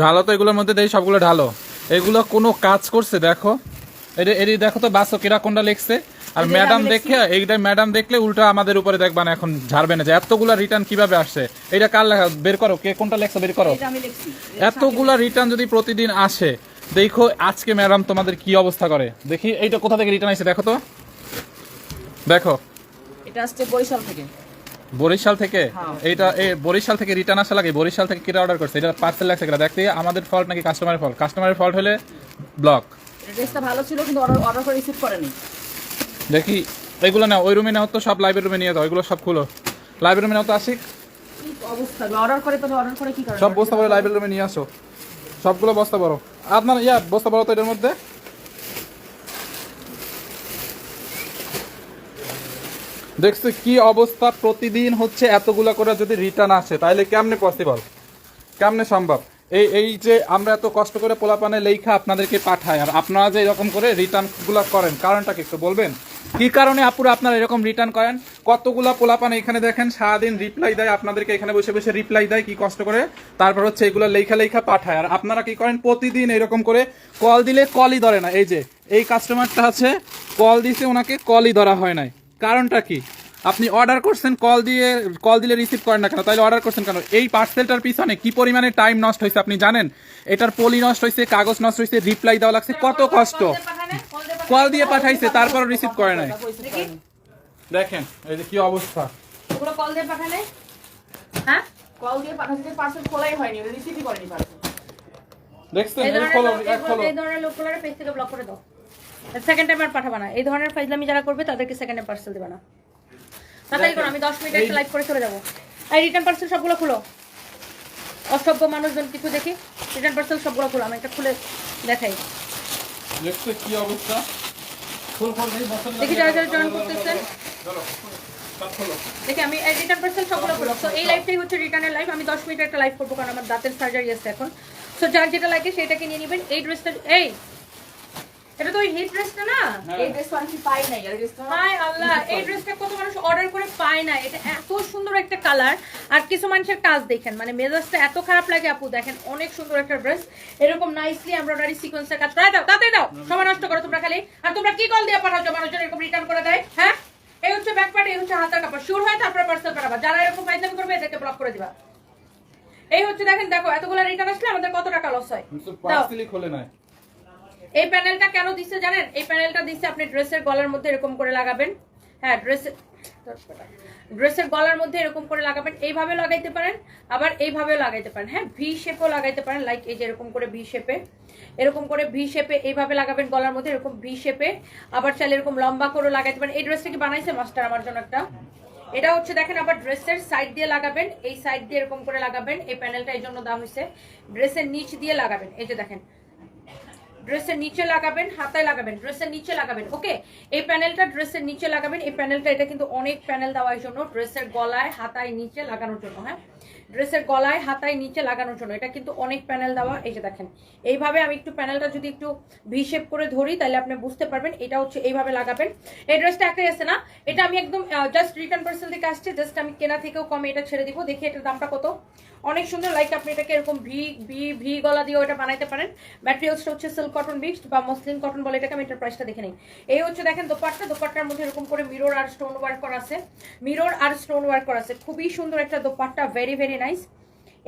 ঢালো তো এগুলোর মধ্যে দেই সবগুলো ঢালো। এগুলো কোনো কাজ করছে দেখো। এটি এটি দেখো তো বাসো কিরা কোনটা লিখছে? আর ম্যাডাম দেখে এইটা ম্যাডাম দেখলে উল্টা আমাদের উপরে দেখবা না এখন ঝাড়বে না যে এতগুলা রিটার্ন কীভাবে আসছে? এটা কার লেখা? বের করো কে কোনটা লেখছে বের করো। আমি লিখছি। এতগুলা রিটার্ন যদি প্রতিদিন আসে দেখো আজকে ম্যাডাম তোমাদের কি অবস্থা করে। দেখি এইটা কোথা থেকে রিটার্ন আসছে দেখো তো। দেখো। এটা আসছে বরিশাল থেকে। বরিশাল থেকে? হ্যাঁ। এইটা এই বরিশাল থেকে রিটার্ন আসা লাগে বরিশাল থেকে কিরা অর্ডার করছে? এটা পার্সেল লাগছে কিনা দেখতে আমাদের ফল্ট নাকি কাস্টমারের ফল্ট কাস্টমারের ফল্ট হলে ব্লক এটা ড্রেসটা ভালো ছিল কিন্তু অর্ডার অর্ডার করে রিসিভ করেনি। দেখি এগুলো না ওই রুমে নাও তো সব লাইব্রেরি রুমে নিয়ে যাও এগুলো সব খুলো। লাইব্রেরি রুমে নাও তো আসিক। অবস্থা অর্ডার করে তো অর্ডার করে কি করে সব বস্তা বড় লাইব্রেরি রুমে নিয়ে আসো। সবগুলো বস্তা বড় আপনার ইয়া বস্তা বড় তো এটার মধ্যে। দেখছ কি অবস্থা? প্রতিদিন হচ্ছে এতগুলা করে যদি রিটার্ন আসে তাহলে কেমনে পসিবল কেমনে সম্ভব? এই এই যে আমরা এত কষ্ট করে পোলাপানে লেখা আপনাদেরকে পাঠাই, আর আপনারা যে এরকম করে রিটার্নগুলা করেন, কারণটা কি একটু বলবেন? কি কারণে আপুরা আপনারা এরকম রিটার্ন করেন? কতগুলা পোলাপান এখানে দেখেন, সারাদিন রিপ্লাই দেয়, আপনাদেরকে এখানে বসে বসে রিপ্লাই দেয়, কি কষ্ট করে? তারপর হচ্ছে এগুলো লেখা লেখা পাঠায়, আর আপনারা কি করেন? প্রতিদিন এরকম করে কল দিলে কলই ধরে না। এই যে, এই কাস্টমারটা আছে কল দিছে, ওনাকে কলই ধরা হয় নাই। কারণটা কি? আপনি অর্ডার করছেন কল দিয়ে কল দিলে রিসিভ করেন না কেন? তাহলে অর্ডার করছেন কেন? এই পার্সেলটার পিছনে কি পরিমাণে টাইম নষ্ট হয়েছে আপনি জানেন? এটার পলি নষ্ট হয়েছে কাগজ নষ্ট হয়েছে রিপ্লাই দেওয়া লাগছে কত কষ্ট? কল দিয়ে পাঠাইছে তারপর রিসিভ করে নাই। দেখেন এই যে কি অবস্থা। কল দিয়ে পাঠালে? হ্যাঁ? কল দিয়ে পাঠাতে পার্সেল খোলাই হয়নি রিসিভই করেনি পার্সেল দেখছেন? এই ধরনের খোলো লোক- এক খোলো এই ধরনের লোকগুলোর পেজ থেকে ব্লক করে দাও। সেকেন্ড টাইম আর পাঠাবা না। এই ধরনের ফাইজলামি যারা করবে তাদেরকে সেকেন্ড টাইম পার্সেল দেবে না। তাড়াতাড়ি করো আমি দশ মিনিট একটা লাইভ করে চলে যাব। এই রিটার্ন পার্সেল সবগুলো খুলো। অসভ্য মানুষজন কিছু দেখি রিটার্ন পার্সেল সবগুলো খুলো। আমি একটা খুলে দেখাই। কি অবস্থা? দেখি যারা যারা জয়েন করতেছেন। দেখি আমি রিটার্ন পার্সেল সবগুলো খুলো। তো এই লাইভটাই হচ্ছে রিটার্নের লাইভ আমি দশ মিনিট একটা লাইভ করব কারণ আমার দাঁতের সার্জারি আছে এখন। যার যেটা লাগে সেটাকে নিয়ে নেবেন। এই ড্রেসটা এই! এটা তো ওই হিট ড্রেসটা না? এই ড্রেসটা আমি পাই নাই এই ড্রেসটা হাই আল্লাহ এই ড্রেসটা কত মানুষ অর্ডার করে পায় না এটা এত সুন্দর একটা কালার আর কিছু মানুষের কাজ দেখেন মানে মেজাজটা এত খারাপ লাগে আপু দেখেন অনেক সুন্দর একটা ড্রেস এরকম নাইসলি এমব্রয়ডারি সিকোয়েন্সের কাজ করা দাও তাতে দাও সময় নষ্ট করো তোমরা খালি। আর তোমরা কি কল দিয়ে পাঠাচ্ছ মানুষজন এরকম রিটার্ন করে দেয় হ্যাঁ? এই হচ্ছে ব্যাক পার্ট এই হচ্ছে হাতার কাপড়। শুরু হয় তারপরে পার্সেল পাঠাবা যারা এরকম ফাইজলামি করবে এদেরকে ব্লক করে দিবা। এই হচ্ছে দেখেন দেখো এতগুলো রিটার্ন আসলে আমাদের কত টাকা লস হয়? খোলে নাই। এই প্যানেলটা কেন দিচ্ছে জানেন? এই প্যানেলটা দিচ্ছে আপনি ড্রেসের গলার মধ্যে এরকম করে লাগাবেন। হ্যাঁ ড্রেসের ড্রেসের গলার মধ্যে এরকম করে লাগাবেন। এইভাবে লাগাইতে পারেন, আবার এইভাবেও লাগাইতে পারেন। হ্যাঁ ভি শেপও লাগাইতে পারেন লাইক এই যে এরকম করে ভি শেপে এরকম করে ভি শেপে এইভাবে লাগাবেন গলার মধ্যে এরকম ভি শেপে আবার চাইলে এরকম লম্বা করে লাগাইতে পারেন। এই ড্রেসটা কি বানাইছে মাস্টার আমার জন্য একটা? এটা হচ্ছে দেখেন, আবার ড্রেসের সাইড দিয়ে লাগাবেন। এই সাইড দিয়ে এরকম করে লাগাবেন। এই প্যানেলটা এই জন্য দেওয়া হয়েছে। ড্রেসের নিচ দিয়ে লাগাবেন। এই যে দেখেন ড্রেসের নিচে লাগাবেন, হাতায় লাগাবেন, ড্রেসের নিচে লাগাবেন, ওকে? এই প্যানেলটা ড্রেসের নিচে লাগাবেন, এই প্যানেলটা, এটা কিন্তু অনেক প্যানেল দেওয়ার জন্য, ড্রেসের গলায়, হাতায় নিচে লাগানোর জন্য হ্যাঁ? ড্রেসের গলায়, হাতায়, নিচে লাগানোর জন্য। এটা কিন্তু অনেক প্যানেল দেওয়া, এই যে দেখেন। এইভাবে আমি একটু প্যানেলটা যদি একটু ভি শেপ করে ধরি, তাহলে আপনি বুঝতে পারবেন এটা হচ্ছে এইভাবে লাগাবেন। এই ড্রেসটা একটাই আছে না? এটা আমি একদম জাস্ট রিটার্ন পার্সেল থেকে আসছে জাস্ট আমি কেনা থেকেও কমে এটা ছেড়ে দিব। দেখি এটার দামটা কত। অনেক সুন্দর লাইক আপনি এটাকে এরকম ভি ভি ভি গলা দিয়েও এটা বানাইতে পারেন। ম্যাটেরিয়ালসটা হচ্ছে সিল্ক কটন মিক্সড বা মসলিন কটন বলে এটাকে আমি এটার প্রাইসটা দেখে নিই। এই হচ্ছে দেখেন দোপাট্টা। দোপাট্টার মধ্যে এরকম করে মিরর আর স্টোন ওয়ার্ক করা আছে। মিরর আর স্টোন ওয়ার্ক করা আছে। খুবই সুন্দর একটা দোপাট্টা। ভেরি ভেরি নাইস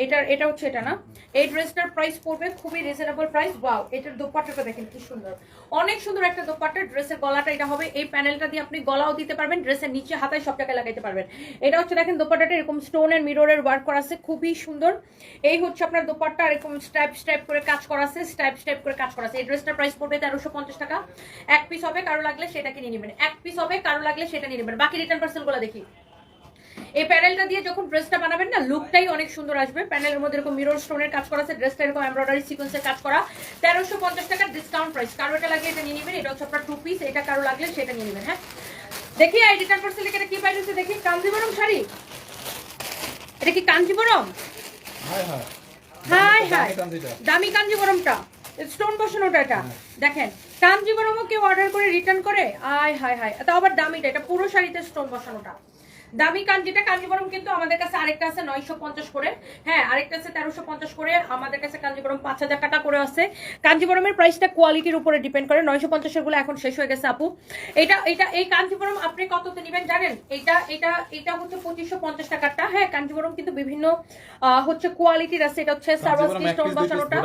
এটার, এটা হচ্ছে এটা না। এই ড্রেসটার প্রাইস পড়বে খুবই রিজনেবল প্রাইস ওয়াও এটার দোপাট্টাটা দেখেন কি সুন্দর। অনেক সুন্দর একটা দোপাট্টা। ড্রেসের গলাটা এটা হবে। এই প্যানেলটা দিয়ে আপনি গলাও দিতে পারবেন। ড্রেসের নিচে, হাতায় সব জায়গায় লাগাইতে পারবেন। এটা হচ্ছে দেখেন দোপাট্টাটা। এরকম স্টোন স্টোনের মিররের ওয়ার্ক করা আছে। খুবই সুন্দর। এই হচ্ছে আপনার দোপাট্টা। এরকম স্ট্রাইপ স্ট্রাইপ করে কাজ করা আছে। স্ট্রাইপ স্ট্রাইপ করে কাজ করা আছে। এই ড্রেসটার প্রাইস পড়বে তেরোশো পঞ্চাশ টাকা। এক পিস হবে, কারও লাগলে সেটাকে নিয়ে নেবেন। এক পিস হবে, কারও লাগলে সেটা নিয়ে নেবেন। বাকি রিটার্ন পার্সেলগুলো দেখি। এই প্যানেলটা দিয়ে যখন ড্রেসটা বানাবেন না লুকটাই অনেক সুন্দর আসবে। প্যানেলের মধ্যে এরকম মিরর স্টোনের কাজ করা আছে ড্রেসটা এরকম এমব্রয়ডারি সিকোয়েন্সের কাজ করা। তেরোশো পঞ্চাশ টাকার ডিসকাউন্ট প্রাইস কারও এটা লাগে এটা নিয়ে নেবেন এটা হচ্ছে আপনার টু পিস এটা কারও লাগলে সেটা নিয়ে নেবেন হ্যাঁ? দেখি এই রিটার্ন পার্সেল এটা কি পাইছে দেখি। কাঞ্জিবরম শাড়ি? এটা কি কাঞ্জিবরম? হায় হায় হাই হাই। দামি কাঞ্জিবরমটা। স্টোন বসানোটা এটা। দেখেন কাঞ্জিবরমও কেউ অর্ডার করে রিটার্ন করে? আয় হায় হায়। তা আবার দামিটা এটা পুরো শাড়িতে স্টোন বসানোটা দামি কাঞ্জিটা কাঞ্জিবরম কিন্তু আমাদের কাছে আরেকটা আছে নয়শো পঞ্চাশ করে। হ্যাঁ আরেকটা আছে তেরোশো পঞ্চাশ করে আমাদের কাছে কাঞ্জিবরম পাঁচ হাজার টাকা করে আছে। কাঞ্জিবরমের প্রাইসটা কোয়ালিটির উপরে ডিপেন্ড করে নয়শো পঞ্চাশেরগুলো এখন শেষ হয়ে গেছে আপু। এটা এটা এই কাঞ্জিবরম আপনি কততে নেবেন জানেন? এটা এটা এটা হচ্ছে পঁচিশশো পঞ্চাশ টাকারটা। হ্যাঁ কাঞ্জিবরম কিন্তু বিভিন্ন আহ, হচ্ছে কোয়ালিটির আছে। এটা হচ্ছে সার্ভাস স্টোন বসানোটা?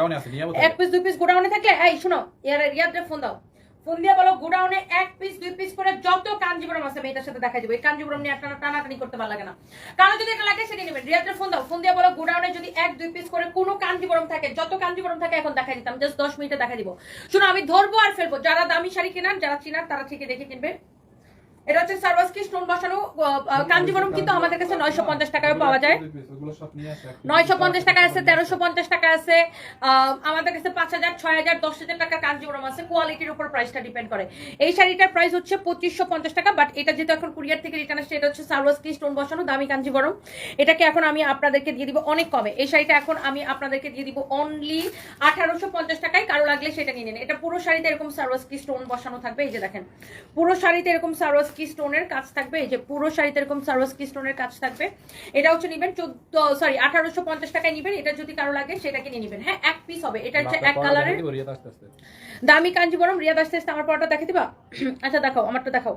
এক পিস দুই পিস গোডাউনে থাকলে এই শোনো ইয়ার ইয়াদের ফোন দাও। ফোন বলো, গোডাউনে এক পিস দুই পিস করে যত কাঞ্জিবরম আছে মেয়েটার সাথে দেখা যাব। এই কাঞ্জিবরম নিয়ে টানা টানাটানি করতে ভালো লাগে না। কারণ যদি এটা লাগে সেটা নেবেন। রিয়াজের ফোন দাও। ফোন বলো, গোডাউনে যদি এক, দুই পিস করে কোনো কাঞ্জিবরম থাকে, যত কাঞ্জিবরম থাকে এখন দেখা দিতাম। জাস্ট দশ মিনিটে দেখা দিব। শুনো, আমি ধরবো আর ফেলব। যারা দামি শাড়ি কেনার, যারা চিনার, তারা ঠিকই দেখে কিনবে। এটা হচ্ছে সার্ভাসকি স্টোন বসানো কাঞ্জিবরম কিন্তু আমাদের কাছে নয়শো পঞ্চাশ টাকায় পাওয়া যায়। নয়শো পঞ্চাশ টাকা আছে তেরোশো পঞ্চাশ টাকা আছে আমাদের কাছে পাঁচ হাজার ছয় হাজার দশ হাজার টাকা কাঞ্জিবরম আছে কোয়ালিটির উপর প্রাইসটা ডিপেন্ড করে। এই শাড়িটার প্রাইস হচ্ছে পঁচিশশো পঞ্চাশ টাকা বাট এটা যেহেতু এখন কুরিয়ার থেকে রিটার্ন আসছে এটা হচ্ছে সার্ভাসকি স্টোন বসানো দামি কাঞ্জিবরম এটাকে এখন আমি আপনাদেরকে দিয়ে দিব অনেক কমে। এই শাড়িটা এখন আমি আপনাদেরকে দিয়ে দিব অনলি আঠারোশো পঞ্চাশ টাকায় কারও লাগলে সেটা নিয়ে নিন। এটা পুরো শাড়িতে এরকম সার্ভাসকি স্টোন বসানো থাকবে এই যে দেখেন। পুরো শাড়িতে এরকম সার্ভাসকি স্টোনের কাজ থাকবে। এই যে পুরো শাড়িতে এরকম সার্ভাসকি স্টোনের কাজ থাকবে। এটা হচ্ছে নেবেন চোদ্দ সরি আঠারোশো পঞ্চাশ টাকায় নেবেন। এটা যদি কারও লাগে সেটা কিনে নেবেন। হ্যাঁ এক পিস হবে। এটা হচ্ছে এক কালারের। দামি কাঞ্জিবরম রিয়াদ আসতে আসতে আমার পরটা দেখে দিবা? আচ্ছা দেখাও আমারটা দেখাও।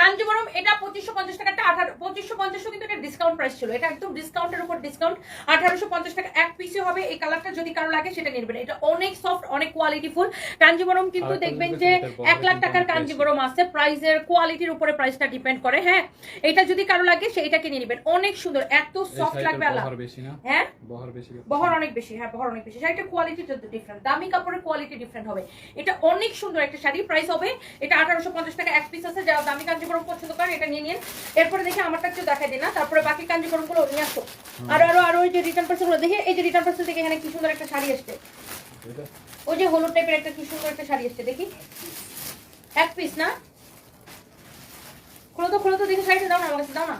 কাঞ্জিবরম এটা পঁচিশশো পঞ্চাশ টাকাটা আঠারো পঁচিশশো পঞ্চাশও কিন্তু এটা ডিসকাউন্ট প্রাইস ছিল। এটা একদম ডিসকাউন্টের উপর ডিসকাউন্ট আঠারোশো পঞ্চাশ টাকা এক পিসে হবে এই কালারটা যদি কারও লাগে সেটা নেবেন। এটা অনেক সফট অনেক কোয়ালিটিফুল কাঞ্জিবরম কিন্তু দেখবেন যে এক লাখ টাকার কাঞ্জিবরম আছে। প্রাইসের কোয়ালিটির উপরে প্রাইসটা ডিপেন্ড করে হ্যাঁ? এটা যদি কারও লাগে সেটা কিনে নেবেন। অনেক সুন্দর এত সফট লাগবে আল্লাহ বেশি হ্যাঁ? বহর অনেক বেশি হ্যাঁ বহর অনেক বেশি। শাড়িটার কোয়ালিটি ডিফারেন্ট দামি কাপড়ের কোয়ালিটি ডিফারেন্ট হবে। এটা অনেক সুন্দর একটা শাড়ি। প্রাইস হবে এটা আঠারোশো পঞ্চাশ টাকা এক পিস আছে। যারা দামি কাঞ্জিবরম পছন্দ করেন এটা নিয়ে নিন। এরপরে দেখে আমারটা একটু দেখাই দিন না? তারপরে বাকি কাঞ্জিবরমগুলো নিয়ে আসো। আর আরও আরও ওই যে রিটার্ন পার্সেলগুলো দেখে এই যে রিটার্ন পার্সেল থেকে এখানে কি সুন্দর একটা শাড়ি আসছে ওই যে হলুদ টাইপের একটা কি সুন্দর একটা শাড়ি আসছে দেখি। এক পিস না? খুলো তো খুলো তো দেখে শাড়িটা দাও না আমার কাছে দাও না।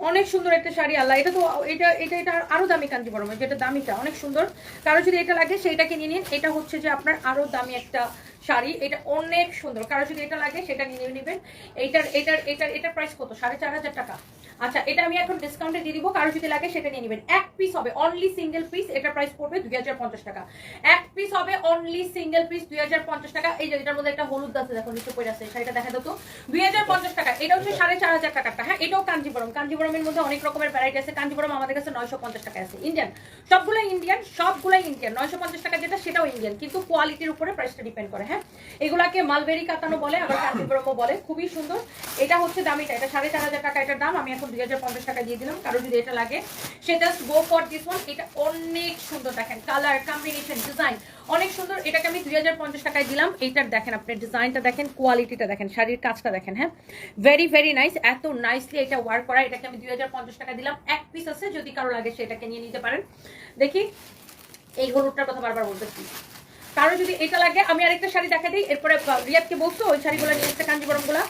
অনেক সুন্দর একটা শাড়ি, আল্লাহ। এটা তো, এটা এটা এটা আরও দামি কাঞ্জিবরম যেটা দামিটা অনেক সুন্দর। কারও যদি এটা লাগে, সেইটাকে নিয়ে নিন। এটা হচ্ছে যে আপনার আরও দামি একটা শাড়ি। এটা অনেক সুন্দর। কারও যদি এটা লাগে, সেটা নিয়ে নেবেন। এইটার, এটার এটার এটার প্রাইস কত? সাড়ে চার হাজার টাকা। আচ্ছা এটা আমি এখন ডিসকাউন্টে দিয়ে দিব। কারও যদি লাগে সেটা নিয়ে নেবেন। এক পিস হবে অনলি সিঙ্গেল পিস এটার প্রাইস পড়বে দুই হাজার পঞ্চাশ টাকা। এক পিস হবে অনলি সিঙ্গেল পিস দুই হাজার পঞ্চাশ টাকা। এই যে এটার মধ্যে একটা হলুদ আছে দেখো নিচে পড়ে আছে শাড়িটা দেখা তো। দুই টাকা এটা হচ্ছে সাড়ে চার হাজার টাকাটা হ্যাঁ এটাও কাঞ্জিবরম। কাঞ্জিবরমের মধ্যে অনেক রকমের ভ্যারাইটি আছে। কাঞ্জিবরম আমাদের কাছে নয়শো পঞ্চাশ টাকা আছে। ইন্ডিয়ান সবগুলো ইন্ডিয়ান সবগুলাই ইন্ডিয়ান নয়শো পঞ্চাশ টাকা যেটা সেটাও ইন্ডিয়ান কিন্তু কোয়ালিটির উপরে প্রাইসটা ডিপেন্ড করে হ্যাঁ? এগুলাকে মালবেরি কাতানো বলে আবার কাঞ্জিবরমও বলে। খুবই সুন্দর। এটা হচ্ছে দামিটা এটা সাড়ে চার হাজার টাকা এটার দাম। আমি এখন দুই হাজার পঞ্চাশ টাকা দিয়ে দিলাম। কারও যদি এটা লাগে, সে just go for this one এটা অনেক সুন্দর দেখেন। কালার কম্বিনেশন ডিজাইন অনেক সুন্দর। এটাকে আমি দুই হাজার পঞ্চাশ টাকায় দিলাম। এইটার দেখেন আপনি, ডিজাইনটা দেখেন কোয়ালিটিটা দেখেন, শাড়ির কাজটা দেখেন হ্যাঁ? ভেরি ভেরি নাইস এত নাইসলি এটা ওয়ার করা। এটাকে আমি দুই হাজার পঞ্চাশ টাকা দিলাম। এক পিস আছে, যদি কারও লাগে সেটাকে নিয়ে নিতে পারেন। দেখি, এই হলুদটার কথা বারবার বলতেছি। কারও যদি এটা লাগে, আমি আরেকটা শাড়ি দেখা দিই। এরপরে রিয়াদকে বলছো, ওই শাড়িগুলো নিয়ে এসছে কাঞ্জিবরমগুলা?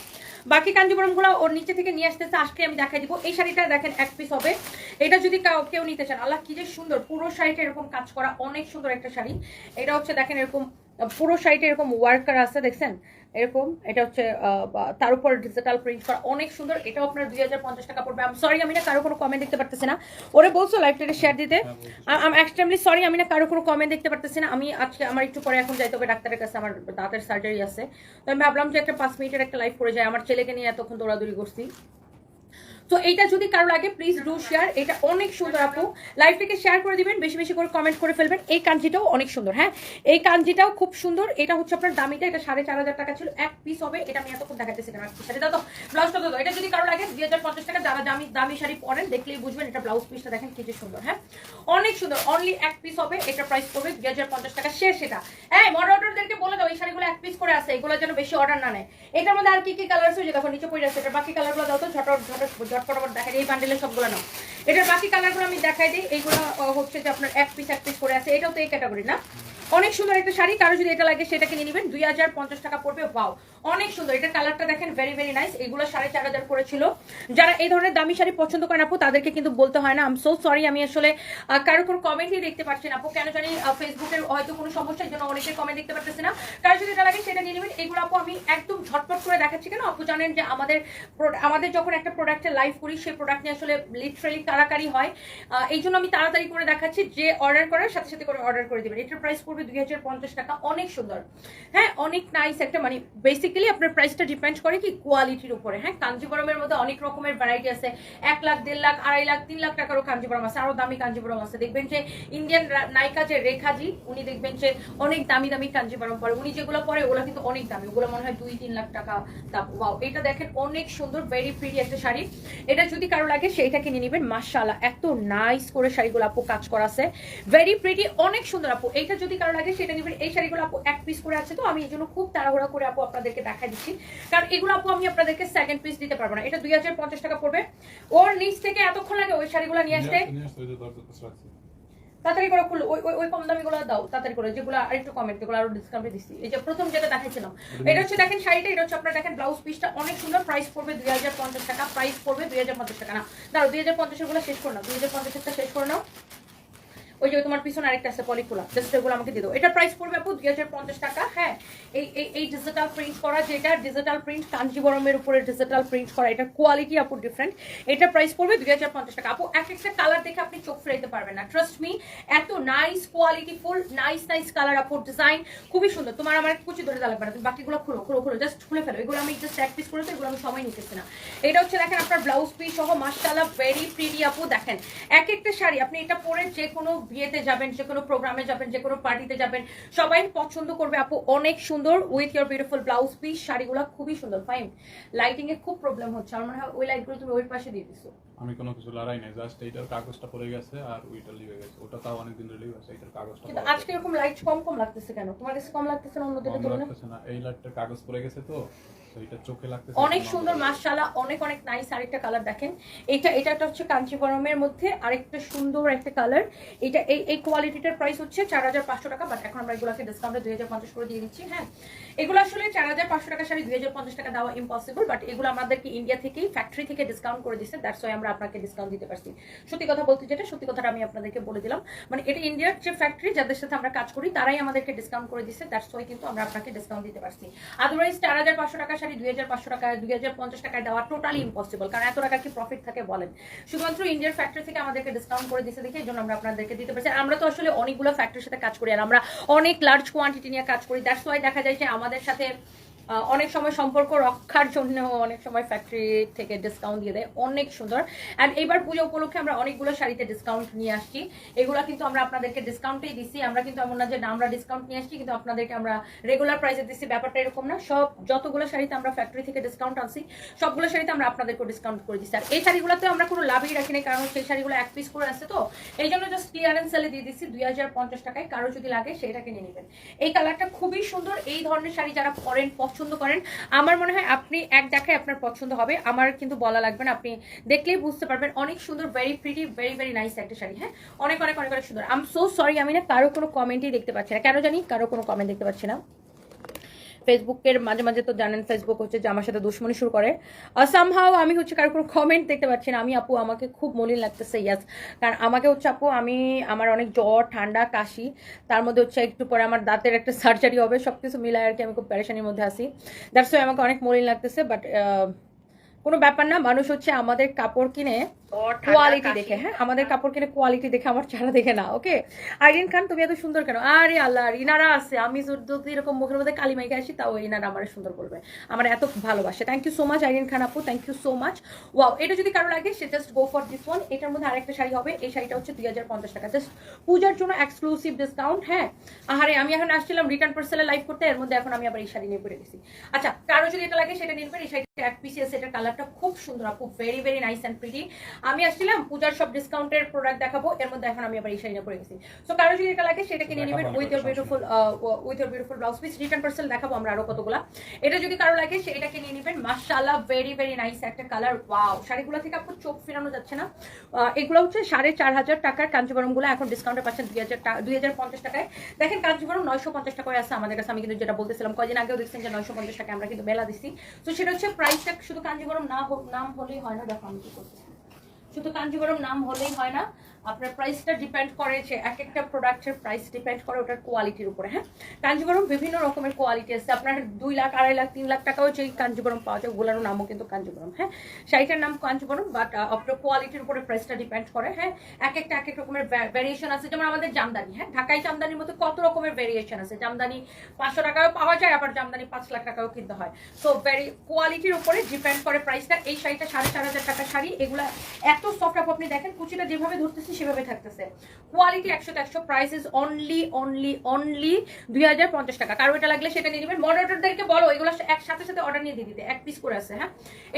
বাকি কাঞ্জিবরমগুলো ওর নিচে থেকে নিয়ে আসতেছে, আজকে আমি দেখাই দিব। এই শাড়িটা দেখেন এক পিস হবে। এটা যদি কাউ- নিতে চান, আল্লাহ কি যে সুন্দর, পুরো শাড়িটা এরকম কাজ করা, অনেক সুন্দর একটা শাড়ি। এটা হচ্ছে দেখেন এরকম পুরো শাড়িটা এরকম ওয়ার্কার আছে দেখছেন? এরকম এটা হচ্ছে তার উপর ডিজিটাল প্রিন্ট করা অনেক সুন্দর। এটাও আপনার দুই হাজার পঞ্চাশ টাকা পড়বে। আমি সরি আমি না কারও কোনো কমেন্ট দেখতে পারতেছি না। ওরে বলছো লাইভটাকে শেয়ার দিতে? আমি এক্সট্রিমলি সরি আমি না কারও কোনো কমেন্ট দেখতে পারতেছি না। আমি আজকে আমার একটু পরে এখন যাইতে হবে ডাক্তারের কাছে আমার দাঁতের সার্জারি আছে। তো আমি ভাবলাম যে একটা পাঁচ মিনিটের একটা লাইভ করে যায় আমার ছেলেকে নিয়ে এতক্ষণ দৌড়াদৌড়ি করছি। তো এইটা যদি কারও লাগে প্লিজ ডু শেয়ার এটা অনেক সুন্দর আপু। লাইভটাকে শেয়ার করে দিবেন, বেশি বেশি করে কমেন্ট করে ফেলবেন। এই কাঞ্জিটাও অনেক সুন্দর হ্যাঁ? এই কাঞ্জিটাও খুব সুন্দর। এটা হচ্ছে আপনার দামিটা, এটা সাড়ে চার হাজার টাকা ছিল, এক পিস হবে। এটা আমি এতক্ষণ দেখাতেছি না শাড়ি দাও ব্লাউজটা এটা যদি কারও লাগে, দুই হাজার পঞ্চাশ টাকা যারা দামি দামি শাড়ি পরেন, দেখলেই বুঝবেন এটা ব্লাউজ পিসটা দেখেন কি যে সুন্দর হ্যাঁ? অনেক সুন্দর অনলি এক পিস হবে, এটা প্রাইস পড়বে দুই হাজার পঞ্চাশ টাকা। শেষ এটা। হ্যাঁ মডারেটরদেরকে বলে দাও, এই শাড়িগুলো এক পিস করে আছে, এগুলো যেন বেশি অর্ডার না নেয়। এটার মধ্যে আর কি কি কালার আছে দেখো, নিচে পড়ে আছে এটা বাকি কালারগুলো দাও তো ঝট ঝট ঝটপট দেখাই দিই এই বান্ডেলের সবগুলো নাও। এটার বাকি কালারগুলো আমি দেখাই দিই। এইগুলো হচ্ছে যে আপনার এক পিস এক পিস করে আছে। এটাও তো এই ক্যাটাগরি না? অনেক সুন্দর একটা শাড়ি, কারও যদি এটা লাগে সেটাকে নিয়ে নেবেন। দুই হাজার পঞ্চাশ টাকা পড়বে পাও অনেক সুন্দর। এটা কালারটা দেখেন ভেরি ভেরি নাইস এগুলো সাড়ে চার হাজার করেছিল। যারা এই ধরনের দামি শাড়ি পছন্দ করেন আপু, তাদেরকে কিন্তু বলতে হয় না। আম সো সরি আমি আসলে কারও কোনো কমেন্টই দেখতে পাচ্ছি না। আপু, কেন জানি ফেসবুকের হয়তো কোনো সমস্যার জন্য অনেকের কমেন্ট দেখতে পাচ্ছি না। কারও যদি এটা লাগে সেটা নিয়ে নেবেন। এগুলো আপু, আমি একদম ঝটপট করে দেখাচ্ছি কেন? আপু জানেন যে আমাদের আমাদের যখন একটা প্রোডাক্টের লাইভ করি, সেই প্রোডাক্ট নিয়ে আসলে লিটারালি তাড়াতাড়ি হয়। এই জন্য আমি তাড়াতাড়ি করে দেখাচ্ছি। যে অর্ডার করার, সাথে সাথে করে অর্ডার করে দেবেন। এটার প্রাইস পড়বে দুই হাজার পঞ্চাশ টাকা। অনেক সুন্দর। হ্যাঁ অনেক নাইস একটা মানে বেসিক্যালি আপনার প্রাইসটা ডিপেন্ড করে কি কোয়ালিটির উপরে। হ্যাঁ কাঞ্জিবরমের মধ্যে অনেক রকমের ভ্যারাইটি আছে। এক লাখ, দেড় লাখ, আড়াই লাখ, তিন লাখ টাকারও কাঞ্জিবরম আছে। আরও দামি কাঞ্জিবরম আছে। দেখবেন যে ইন্ডিয়ান নায়িকা যে রেখাজি, উনি দেখবেন যে অনেক দামি দামি কাঞ্জিবরম পরে। উনি যেগুলো পরে, ওগুলো কিন্তু অনেক দামি। ওগুলো মনে হয় দুই, তিন লাখ টাকা দাম। ওয়াও এটা দেখেন অনেক সুন্দর ভেরি প্রিটি একটা শাড়ি। এটা যদি কারও লাগে, সেইটা কিনে নেবেন। মাশাআল্লাহ, এত নাইস করে শাড়িগুলো আপু কাজ করা আছে ভেরি প্রিটি অনেক সুন্দর আপু। এইটা যদি কারও লাগে সেটা নেবেন। এই শাড়িগুলো আপু এক পিস করে আছে তো আমি এই জন্য খুব তাড়াহুড়া করে আপু আপনাদেরকে দেখা দিচ্ছি। কারণ এগুলো আপু আমি আপনাদেরকে সেকেন্ড পিস দিতে পারব না। এটা দুই হাজার পঞ্চাশ টাকা পড়বে। ওর নিচ থেকে এতক্ষণ লাগে ওই শাড়িগুলো নিয়ে আসতে। তাড়াতাড়ি করে খুললো। ওই ওই ওই কম দামি গুলো দাও তাড়াতাড়ি করে। যেগুলো আরেকটু কমেন্ট যেগুলো আরও ডিসকাউন্টে দিচ্ছি। এই যে প্রথম যেটা দেখাইছিলাম এটা হচ্ছে দেখেন শাড়িটা এটা হচ্ছে আপনার দেখেন ব্লাউজ পিসটা অনেক সুন্দর। প্রাইস পড়বে দুই হাজার পঞ্চাশ টাকা প্রাইস পড়বে দুই হাজার পঞ্চাশ টাকা। না দাঁড়ো দুই হাজার পঞ্চাশেরগুলো শেষ করে নাও। দুই হাজার পঞ্চাশেরটা শেষ করে নাও। ওই যে তোমার পিছনে আরেকটা আছে পলিকুলা জাস্ট এগুলো আমাকে দিয়ে দাও। এটা প্রাইস পড়বে আপু দুই হাজার পঞ্চাশ টাকা। হ্যাঁ এই এই ডিজিটাল প্রিন্ট করা যেটা ডিজিটাল প্রিন্ট কাঞ্জিবরমের উপরে ডিজিটাল প্রিন্ট করা এটা কোয়ালিটি আপু ডিফারেন্ট এটা প্রাইস পড়বে দুই হাজার পঞ্চাশ টাকা। আপু, এক একটা কালার দেখে আপনি চোখ ফেরাইতে পারবেন না। ট্রাস্ট মি এত nice quality full nice nice colour আপু ডিজাইন খুবই সুন্দর। তোমার আমার কুচি ধরে দেওয়া লাগবে না, তুমি বাকিগুলো খুলো খুলো খুলো জাস্ট খুলে ফেলো। এগুলো আমি জাস্ট এক পিস করেছি এগুলো আমি সময় নিতেছি না। এটা হচ্ছে দেখেন আপনার ব্লাউজ পিস সহ, মাশাআল্লাহ ভেরি প্রিটি আপু, দেখেন। এক একটা শাড়ি, আপনি এটা পরে যে কোনো বিয়েতে যাবেন, যে কোনো প্রোগ্রামে যাবেন, যে কোনো পার্টিতে যাবেন, সবাই পছন্দ করবে। আপু, অনেক সুন্দর with your beautiful blouse piece শাড়িগুলো খুবই সুন্দর ফাইন লাইটিং এ খুব প্রবলেম হচ্ছে। আমার মনে হয় ওই লাইটগুলো তুমি ওই পাশে দিয়ে দিছো। আমি কোনো কিছু লড়াই নাই জাস্ট এইটার কাগজটা পড়ে গেছে আর ওইটা লিভে গেছে। ওটা তাও অনেকদিন রিলিভ আছে এইটার কাগজটা কিন্তু আজকে এরকম লাইট কম কম লাগতেছে কেন? তোমার কাছে কম লাগতেছে না অন্যদের তুলনায়? লাগতেছে না। এই লাইটটার কাগজ পড়ে গেছে তো এটা চোখে লাগতেছে অনেক সুন্দর মাশাআল্লাহ অনেক অনেক নাইস আরেকটা কালার দেখেন। এটা এটা একটা হচ্ছে কাঞ্চিপুরমের মধ্যে আরেকটা সুন্দর একটা কালার এটা এই এই কোয়ালিটিটার প্রাইস হচ্ছে চার হাজার পাঁচশো টাকা বাট এখন আমরা এগুলোকে ডিসকাউন্টে দুই হাজার পঞ্চাশ করে দিয়ে দিচ্ছি হ্যাঁ। এগুলো আসলে চার হাজার পাঁচশো টাকা শাড়ি দুই হাজার পঞ্চাশ টাকা দেওয়া ইম্পসিবল বাট এগুলো আমাদেরকে ইন্ডিয়া থেকেই ফ্যাক্টরি থেকে ডিসকাউন্ট করে দিচ্ছে দ্যাটস ওয়াই আমরা আপনাকে ডিসকাউন্ট দিতে পারছি। সত্যি কথা বলতে যেটা, সত্যি কথাটা আমি আপনাদেরকে বলে দিলাম। মানে এটা ইন্ডিয়ার যে ফ্যাক্টরি যাদের সাথে আমরা কাজ করি, তারাই আমাদেরকে ডিসকাউন্ট করে দিচ্ছে। দ্যাটস ওয়াই কিন্তু আমরা আপনাকে ডিসকাউন্ট দিতে পারছি। আদারওয়াইজ চার হাজার পাঁচশো টাকা শাড়ি, দুই হাজার পাঁচশো টাকা, দুই হাজার পঞ্চাশ টাকায় দেওয়া টোটালি ইম্পসিবল কারণ এত টাকা কি প্রফিট থাকে বলেন? শুধুমাত্র ইন্ডিয়ার ফ্যাক্টরি থেকে আমাদেরকে ডিসকাউন্ট করে দিচ্ছে দেখে এই জন্য আমরা আপনাদেরকে দিতে পারছি। আমরা তো আসলে অনেকগুলো ফ্যাক্টরির সাথে কাজ করি, আর আমরা অনেক লার্জ কোয়ান্টিটি নিয়ে কাজ করি। দ্যাটস ওয়াই দেখা যায় যে আমাদের সাথে অনেক সময় সম্পর্ক রক্ষার জন্য অনেক সময় ফ্যাক্টরি থেকে ডিসকাউন্ট দিয়ে দেয়। অনেক সুন্দর। অ্যান্ড এবার পুজো উপলক্ষে আমরা অনেকগুলো শাড়িতে ডিসকাউন্ট নিয়ে আসছি। এগুলো কিন্তু আমরা আপনাদেরকে ডিসকাউন্টেই দিচ্ছি আমরা কিন্তু এমন না যে আমরা ডিসকাউন্ট নিয়ে আসছি, কিন্তু আপনাদেরকে আমরা রেগুলার প্রাইসে দিচ্ছি ব্যাপারটা এরকম না। সব যতগুলো শাড়িতে আমরা ফ্যাক্টরি থেকে ডিসকাউন্ট আনছি, সবগুলো শাড়িতে আমরা আপনাদেরকে ডিসকাউন্ট করে দিচ্ছি আর এই শাড়িগুলোতে আমরা কোনো লাভই রাখি না কারণ সেই শাড়িগুলো এক পিস করে আসছে তো। এই জন্য জাস্ট ক্লিয়ারেন্স সেলে দিয়ে দিচ্ছি দুই হাজার পঞ্চাশ টাকায়। কারও যদি লাগে সেটাকে নিয়ে নেবেন। এই কালারটা খুবই সুন্দর। এই ধরনের শাড়ি যারা পরেন, পছন্দ করেন। আমার মনে হয় আপনি এক দেখায় আপনার পছন্দ হবে। আমার কিন্তু বলা লাগবে না, আপনি দেখলেই বুঝতে পারবেন। অনেক সুন্দর very pretty very very nice একটা শাড়ি হ্যাঁ? অনেক অনেক অনেক অনেক সুন্দর। আম সো সরি আমি না কারও কোনো কমেন্টই দেখতে পাচ্ছি না। কেন জানি কারও কোনো কমেন্ট দেখতে পাচ্ছি না। ফেসবুকের মাঝে মাঝে তো জানেন ফেসবুক হচ্ছে যে আমার সাথে দুশ্মনী শুরু করে। সামহাও আমি হচ্ছে কারও কোনো কমেন্ট দেখতে পাচ্ছি না। আমি আপু, আমাকে খুব মলিন লাগতেছে ইয়াস কারণ আমাকে হচ্ছে আপু, আমি, আমার অনেক জ্বর, ঠান্ডা, কাশি। তার মধ্যে হচ্ছে একটু পরে আমার দাঁতের একটা সার্জারি হবে সব কিছু মিলায় আর কি আমি খুব প্যারেশানির মধ্যে আসি দ্যাটস ওয়াই আমাকে অনেক মলিন লাগতেছে বাট কোনো ব্যাপার না মানুষ হচ্ছে আমাদের কাপড় কিনে কোয়ালিটি দেখে হ্যাঁ? আমাদের কাপড় কিনে কোয়ালিটি দেখে আমার চেহারা দেখে না ওকে আইরিন খান তুমি এত সুন্দর কেন? আরে আল্লাহ ইনারা আছে আমি যদি এরকম মুখের মধ্যে কালি মাইকে আসি তাও ইনারা আমার সুন্দর বলবে। আমার এত ভালোবাসে। Thank you so much Irin Khan আপু thank you so much wow এটা যদি কারও লাগে সে just go for this one এটার মধ্যে আরেকটা শাড়ি হবে এই শাড়িটা হচ্ছে দুই হাজার পঞ্চাশ টাকা। জাস্ট পূজার জন্য এক্সক্লুসিভ ডিসকাউন্ট হ্যাঁ? আহারে আমি এখন আসছিলাম রিটার্ন পার্সেলে লাইভ করতে এর মধ্যে এখন আমি আবার এই শাড়ি নিয়ে পড়ে গেছি। আচ্ছা কারও যদি এটা লাগে সেটা নিয়ে এই শাড়ি পিসি এটার কালারটা খুব সুন্দর আপু very very nice and pretty আমি আসছিলাম পূজার সব ডিসকাউন্টের প্রোডাক্ট দেখাবো এর মধ্যে এখন আমি আবার এই শাড়িটা পরে গেছি। সো কারও যদি এটা লাগে সেটা কিনে নেবেন with your beautiful with your beautiful blouse piece return parcel দেখাবো আমরা আরও কতগুলা। এটা যদি কারও লাগে সেটা কিনে নেবেন। মাশাআল্লাহ ভেরি ভেরি নাইস একটা কালার ওয়াও শাড়িগুলো থেকে আপু চোখ ফেরানো যাচ্ছে না। এগুলো হচ্ছে সাড়ে চার হাজার টাকার কাঞ্জিবরমগুলো এখন ডিসকাউন্টে পাচ্ছেন দুই হাজার দুই হাজার পঞ্চাশ টাকায়। দেখেন কাঞ্জিবরম নয়শো পঞ্চাশ টাকায় আছে আমাদের কাছে। আমি কিন্তু যেটা বলতেছিলাম কয়দিন আগেও দেখছেন যে নয়শো পঞ্চাশ টাকা আমরা কিন্তু মেলা দিচ্ছি তো সেটা হচ্ছে প্রাইসটা শুধু কাঞ্জিবরম না নাম হলেই হয় না দেখো আমি কি করতেছি। শুধু কাঞ্জিবরম নাম হলেই হয় না আপনার প্রাইসটা ডিপেন্ড করে যে এক একটা প্রোডাক্টের প্রাইস ডিপেন্ড করে ওটার কোয়ালিটির উপরে হ্যাঁ? কাঞ্জিবরম বিভিন্ন রকমের কোয়ালিটি আছে। আপনার দুই লাখ, আড়াই লাখ, তিন লাখ টাকাও যে কাঞ্জিবরম পাওয়া যায় ওগুলোর নামও কিন্তু কাঞ্জিবরম হ্যাঁ? শাড়িটার নাম কাঞ্জিবরম বাট আপনার কোয়ালিটির উপরে প্রাইসটা ডিপেন্ড করে হ্যাঁ? এক একটা এক এক রকমের ভ্যারিয়েশন আছে। যেমন আমাদের জামদানি হ্যাঁ? ঢাকায় জামদানির মধ্যে কত রকমের ভ্যারিয়েশন আছে? জামদানি পাঁচশো টাকাও পাওয়া যায়, আবার জামদানি পাঁচ লাখ টাকাও কিনতে হয়। সো ভ্যারি কোয়ালিটির উপরে ডিপেন্ড করে প্রাইসটা এই শাড়িটা সাড়ে চার হাজার টাকা শাড়ি, এগুলা এত সফট আপ আপনি দেখেন, কুচিটা যেভাবে ধরতেছি সেভাবে থাকতেছে। কোয়ালিটি একশো একশো price is only only only দুই হাজার পঞ্চাশ টাকা। কারও এটা লাগলে সেটা নিয়ে নেবেন। মডারেটরদেরকে বলো, এগুলো এক সাথে অর্ডার নিয়ে দিয়ে দিতে। এক পিস করে আছে হ্যাঁ?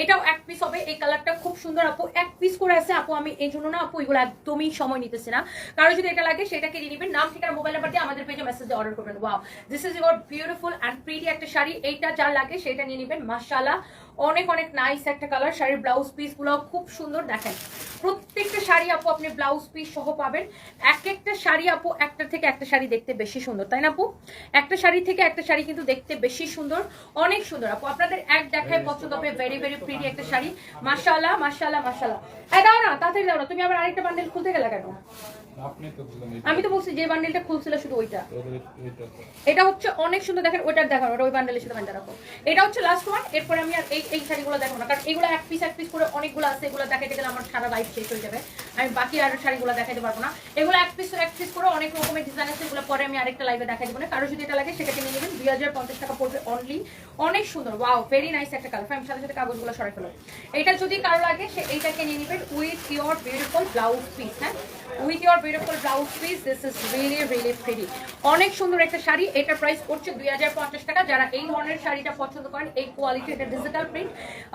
এটাও এক পিস হবে। এই কালারটা খুব সুন্দর, আপু। এক পিস করে আছে, আপু, আমি এই জন্য না, আপু, এগুলো একদমই সময় নিতেছি না। কারও যদি এটা লাগে, সেটাকে নিয়ে নেবেন। নাম, ঠিকানা মোবাইল নাম্বার দিয়ে আমাদের পেজে মেসেজ অর্ডার করবেন। Wow this is your beautiful and pretty একটা শাড়ি। এইটা যার লাগে, সেটা নিয়ে নেবেন। মাশাআল্লাহ! অনেক অনেক নাইস একটা কালার শাড়ির ব্লাউজ পিসগুলো খুব সুন্দর দেখেন। প্রত্যেকটা শাড়ি আপু আপনি ব্লাউজ পিস সহ পাবেন। এক একটা শাড়ি আপু একটা থেকে একটা শাড়ি দেখতে বেশি সুন্দর তাই না আপু? একটা শাড়ি থেকে একটা শাড়ি কিন্তু দেখতে বেশি সুন্দর অনেক সুন্দর আপু। আপনাদের এক দেখায় পছন্দ হবে ভেরি ভেরি প্রিটি একটা শাড়ি। মাশাআল্লাহ মাশাআল্লাহ এই দাও না তাড়াতাড়ি দাও না তুমি আবার আরেকটা বান্ডেল খুলতে গেলে কেন? আমি তো বলছি যে বান্ডেলটা খুলছিল শুধু ওইটা। এটা হচ্ছে অনেক সুন্দর দেখেন ওইটার দেখানো ওটা ওই বান্ডেলের সাথে বান্ডেল রাখো। এটা হচ্ছে লাস্ট ওয়ান এরপরে আমি আর এই এই শাড়িগুলো দেখাবো না কারণ এগুলো এক পিস এক পিস করে অনেকগুলো আছে এগুলো দেখাইতে গেলে আমার সারা লাইফ শেষ হয়ে যাবে। আমি বাকি আর শাড়িগুলো দেখাইতে পারব না। এগুলো এক পিস এক পিস করে অনেক রকমের ডিজাইন আছে এগুলো পরে আমি আরেকটা লাইভে দেখাই দেবো না কারও যদি এটা লাগে সেটাকে নিয়ে নেবেন। দুই হাজার পঞ্চাশ টাকা পড়বে অনলি অনেক সুন্দর ওয়াও ভেরি নাইস একটা কালার আমি সাথে সাথে কাগজগুলো সরাই ফেলো। এটা যদি কারও লাগে সে এইটাকে নিয়ে নেবেন with your beautiful blouse piece হ্যাঁ? With your beautiful blouse piece this is really really pretty অনেক সুন্দর একটা শাড়ি। এটার প্রাইস পড়ছে দুই হাজার পঞ্চাশ টাকা। যারা এই ধরনের শাড়িটা পছন্দ করেন, এই কোয়ালিটি এটা ডিজিটাল প্রিন্ট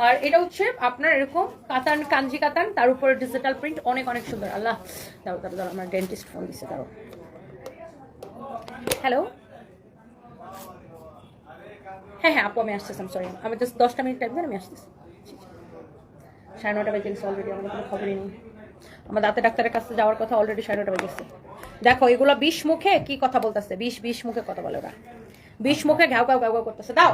আর এটা হচ্ছে আপনার এরকম কাতান, কাঞ্জি কাতান, তার উপরে ডিজিটাল প্রিন্ট অনেক অনেক সুন্দর। আল্লাহ দাও দাও দাও আমার ডেন্টিস্ট ফোন দিচ্ছে দাও হ্যালো হ্যাঁ হ্যাঁ আপু, আমি আসতেছি সরি আমি জাস্ট দশটা মিনিট টাইম আমি আসতেছি। সাড়ে নটা বেজে অলরেডি আমাদের কোনো খবরই নেই। আমার দাঁতের ডাক্তারের কাছে যাওয়ার কথা অলরেডি সাড়ে নটা বেজে গেছে। দেখো, এগুলো বিষ মুখে কি কথা বলতেছে? বিষ বিষ মুখে কথা বলে ওরা। বিষ মুখে ঘাউ ঘাউ ঘাউ করতেছে। দাও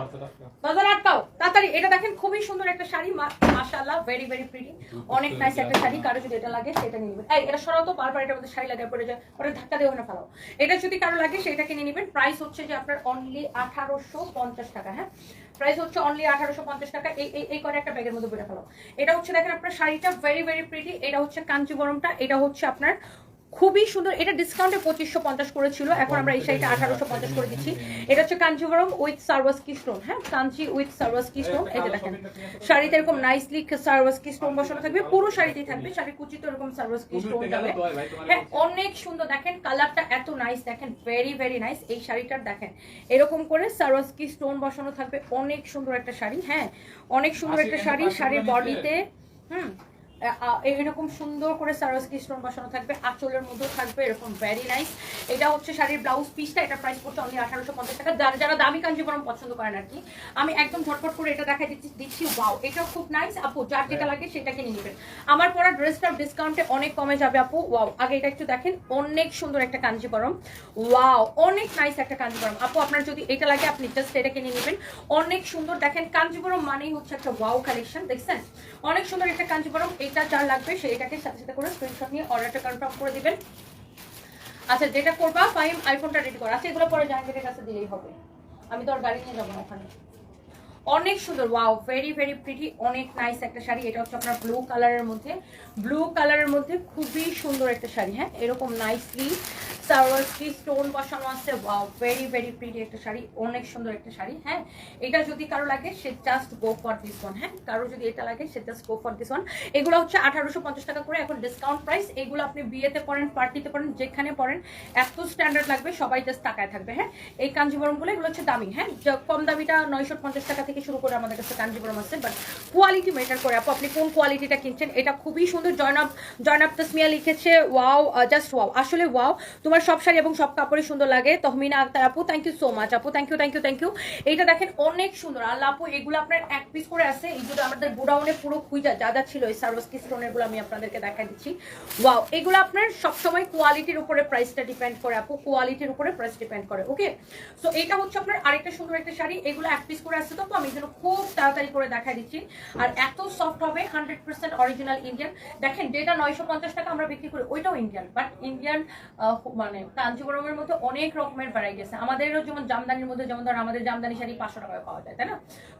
বাজার আটকাও, তাড়াতাড়ি। এটা দেখেন, খুবই সুন্দর একটা শাড়ি মাশাআল্লাহ ভেরি ভেরি প্রিটি অনেক নাইস একটা শাড়ি, কারও যদি এটা লাগে, সেটা নিয়ে নেবেন। এই, এটা সরাও তো, বারবার এটার মধ্যে শাড়ি লাগায় পড়ে যায় ওটা ধাক্কা দিয়ে ওখানে ফেলাও। এটা যদি কারও লাগে, সেটা কিনে নেবেন। প্রাইস হচ্ছে যে আপনার অনলি আঠারোশো পঞ্চাশ টাকা হ্যাঁ? প্রাইস হচ্ছে অনলি আঠারোশো পঞ্চাশ টাকা। এই এই করে একটা ব্যাগের মধ্যে বেড়ে ফেলো। এটা হচ্ছে দেখেন আপনার শাড়িটা ভেরি ভেরি প্রিটি এটা হচ্ছে কাঞ্চিবরমটা এটা হচ্ছে আপনার খুবই সুন্দর। এটা ডিসকাউন্টে পঁচিশশো পঞ্চাশ করেছিল। এখন আমরা এই শাড়িটা আঠারোশো পঞ্চাশ করে দিচ্ছি। এটা হচ্ছে কাঞ্চিবরম উইথ সার্ভাস কি স্টোন হ্যাঁ? কাঞ্চি উইথ সার্ভাস কি স্টোন এটা দেখেন শাড়িতে এরকম নাইসলি সার্ভাস কি স্টোন বসানো থাকবে। পুরো শাড়িতেই থাকবে। শাড়ি কুচিতে এরকম সার্ভাস কি স্টোন যাবে। হ্যাঁ অনেক সুন্দর। দেখেন কালারটা এত নাইস দেখেন ভেরি ভেরি নাইস এই শাড়িটার দেখেন এরকম করে সারোয়াসকি স্টোন বসানো থাকবে। অনেক সুন্দর একটা শাড়ি হ্যাঁ? অনেক সুন্দর একটা শাড়ি। শাড়ির বডিতে হুম? এরকম সুন্দর করে সারোয়াসকি স্টোন বসানো থাকবে আঁচলের মধ্যেও থাকবে এরকম ভেরি নাইস এটা হচ্ছে শাড়ির ব্লাউজ পিসটা এটা প্রাইস পড়ছে অনলি আঠারোশো পঞ্চাশ টাকা। যারা যারা দামি কাঞ্জিবরম পছন্দ করেন আর কি আমি একদম ঝটপট করে এটা দেখাই দিচ্ছি দিচ্ছি ওয়াও এটাও খুব নাইস আপু যার যেটা লাগে সেটাকে নিয়ে নেবেন। আমার পরা ড্রেসটা ডিসকাউন্টে অনেক কমে যাবে আপু। ওয়াও আগে এটা একটু দেখেন অনেক সুন্দর একটা কাঞ্জিবরম। ওয়াও অনেক নাইস একটা কাঞ্জিবরম। আপু আপনার যদি এটা লাগে আপনি জাস্ট এটাকে নিয়ে নেবেন। অনেক সুন্দর দেখেন কাঞ্জিবরম মানেই হচ্ছে একটা ওয়াও কালেকশন দেখছেন? অনেক সুন্দর একটা কাঞ্জিবরম। এটা যার লাগবে সেইটাকে সাথে সাথে করে স্ক্রিনশট নিয়ে অর্ডারটা কনফার্ম করে দিবেন। আচ্ছা যেটা করবা ফাইম আইফোনটা রেডি করা। আচ্ছা এগুলো পরে জাহাঙ্গীরের কাছে দিলেই হবে। আমি তো আর গাড়ি নিয়ে যাব ওখানে। অনেক সুন্দর ওয়াও ভেরি ভেরি প্রিটি অনেক নাইস একটা শাড়ি। এটা হচ্ছে আপনার ব্লু কালারের মধ্যে। ব্লু কালারের মধ্যে খুবই সুন্দর একটা শাড়ি হ্যাঁ? এরকম নাইসলি সারোয়ারসকি স্টোন বসানো আছে ওয়াও ভেরি ভেরি প্রিটি একটা শাড়ি, অনেক সুন্দর একটা শাড়ি হ্যাঁ? এটা যদি কারও লাগে, সে just go for this one হ্যাঁ? কারও যদি এটা লাগে, সে just go for this one এগুলো হচ্ছে আঠারোশো পঞ্চাশ টাকা করে, এখন ডিসকাউন্ট প্রাইস এগুলো আপনি বিয়েতে পড়েন পার্টিতে পড়েন যেখানে পড়েন এত স্ট্যান্ডার্ড লাগবে, সবাই জাস্ট টাকায় থাকবে হ্যাঁ? এই কাঞ্জিবরমগুলো এগুলো হচ্ছে দামি হ্যাঁ? কম দামিটা নয়শো পঞ্চাশ টাকা থেকে শুরু করে আমাদের কাছে কাঞ্জিবরম আছে বাট কোয়ালিটি মেটার করে। আপু, আপনি কোন কোয়ালিটিটা কিনছেন? এটা খুবই সুন্দর। জয়নাব জয়নাব তসমিয়া লিখেছে ওয়াও জাস্ট ওয়াও আসলে ওয়াও তোমার সব শাড়ি এবং সব কাপড়ই সুন্দর লাগে। তহমিনা আক্তার, আপু থ্যাংক ইউ সো মাচ আপু thank you thank you thank you এইটা দেখেন অনেক সুন্দর। আল্লাহ, আপু, এগুলো আপনার এক পিস করে আছে। এইগুলো আমাদের গোডাউনে পুরো খুঁজা, যা যা ছিল এই সার্ভাসকি স্টোনেরগুলো আমি আপনাদেরকে দেখা দিচ্ছি। ওয়াও এগুলো আপনার সবসময় কোয়ালিটির উপরে প্রাইসটা ডিপেন্ড করে, আপু। কোয়ালিটির উপরে প্রাইস ডিপেন্ড করে ওকে সো এটা হচ্ছে আপনার আরেকটা সুন্দর একটা শাড়ি। এগুলো এক পিস করে আসছে তো তো আমি এগুলো খুব তাড়াতাড়ি করে দেখা দিচ্ছি। আর এত সফট হবে হান্ড্রেড পার্সেন্ট অরিজিনাল ইন্ডিয়ান দেখেন, যেটা নয়শো পঞ্চাশ টাকা আমরা বিক্রি করি, ওইটাও ইন্ডিয়ান বাট ইন্ডিয়ান মানে কাঞ্জিবরমের মধ্যে অনেক রকমের ভ্যারাইটি আছে। আমাদেরও যেমন জামদানির মধ্যে, যেমন ধর আমাদের জামদানি শাড়ি পাঁচশো টাকায় পাওয়া যায়, তাই না?